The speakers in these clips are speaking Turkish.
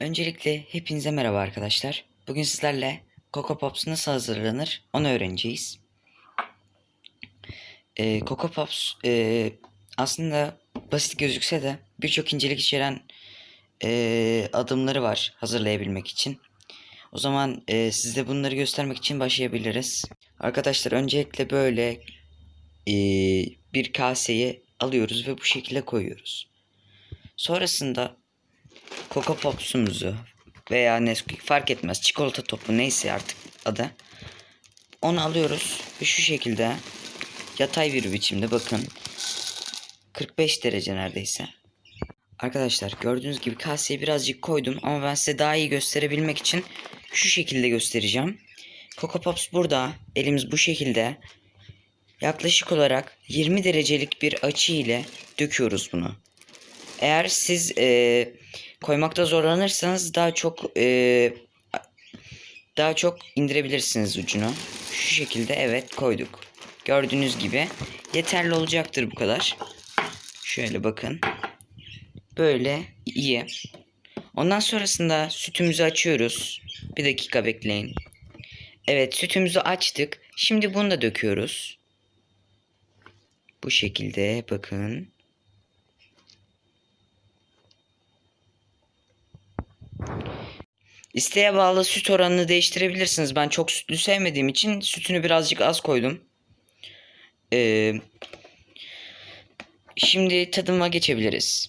Öncelikle hepinize merhaba arkadaşlar. Bugün sizlerle Coco Pops nasıl hazırlanır onu öğreneceğiz. Ee, Coco Pops e, aslında basit gözükse de birçok incelik içeren e, adımları var hazırlayabilmek için. O zaman e, size bunları göstermek için başlayabiliriz. Arkadaşlar öncelikle böyle e, bir kaseyi alıyoruz ve bu şekilde koyuyoruz. Sonrasında Coco Pops'umuzu veya Nesquik fark etmez çikolata topu neyse artık adı. Onu alıyoruz ve şu şekilde yatay bir biçimde bakın 45 derece neredeyse. Arkadaşlar gördüğünüz gibi kaseye birazcık koydum ama ben size daha iyi gösterebilmek için şu şekilde göstereceğim. Coco Pops burada elimiz bu şekilde yaklaşık olarak 20 derecelik bir açı ile döküyoruz bunu. Eğer siz e, koymakta zorlanırsanız daha çok e, daha çok indirebilirsiniz ucunu. Şu şekilde evet koyduk. Gördüğünüz gibi yeterli olacaktır bu kadar. Şöyle bakın. Böyle iyi. Ondan sonrasında sütümüzü açıyoruz. Bir dakika bekleyin. Evet sütümüzü açtık. Şimdi bunu da döküyoruz. Bu şekilde bakın. İsteğe bağlı süt oranını değiştirebilirsiniz. Ben çok sütlü sevmediğim için sütünü birazcık az koydum. Ee, şimdi tadıma geçebiliriz.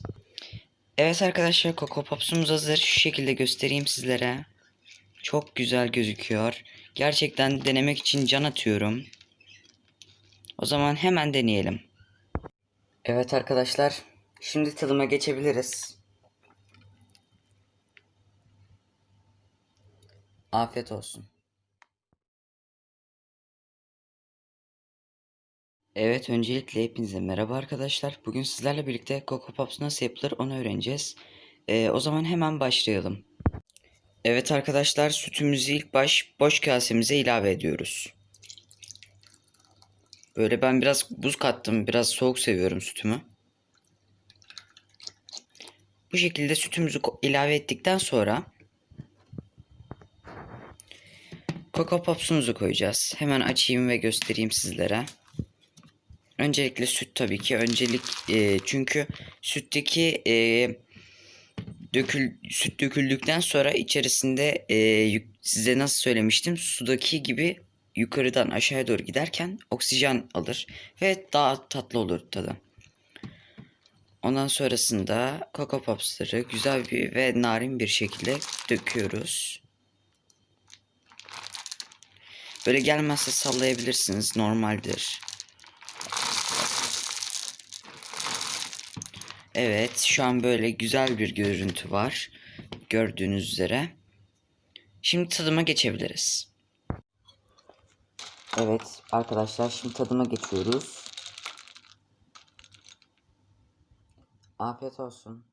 Evet arkadaşlar Coco Pops'umuz hazır. Şu şekilde göstereyim sizlere. Çok güzel gözüküyor. Gerçekten denemek için can atıyorum. O zaman hemen deneyelim. Evet arkadaşlar. Şimdi tadıma geçebiliriz. Afiyet olsun. Evet öncelikle hepinize merhaba arkadaşlar. Bugün sizlerle birlikte Coco Pops nasıl yapılır onu öğreneceğiz. Ee, o zaman hemen başlayalım. Evet arkadaşlar sütümüzü ilk baş boş kasemize ilave ediyoruz. Böyle ben biraz buz kattım. Biraz soğuk seviyorum sütümü. Bu şekilde sütümüzü ilave ettikten sonra Coco Pops'umuzu koyacağız. Hemen açayım ve göstereyim sizlere. Öncelikle süt tabii ki. Öncelik e, çünkü sütteki e, dökül süt döküldükten sonra içerisinde e, size nasıl söylemiştim sudaki gibi yukarıdan aşağıya doğru giderken oksijen alır ve daha tatlı olur tadı. Ondan sonrasında Coco Pops'ları güzel bir ve narin bir şekilde döküyoruz. Böyle gelmezse sallayabilirsiniz normaldir. Evet şu an böyle güzel bir görüntü var. Gördüğünüz üzere. Şimdi tadıma geçebiliriz. Evet arkadaşlar şimdi tadıma geçiyoruz. Afiyet olsun.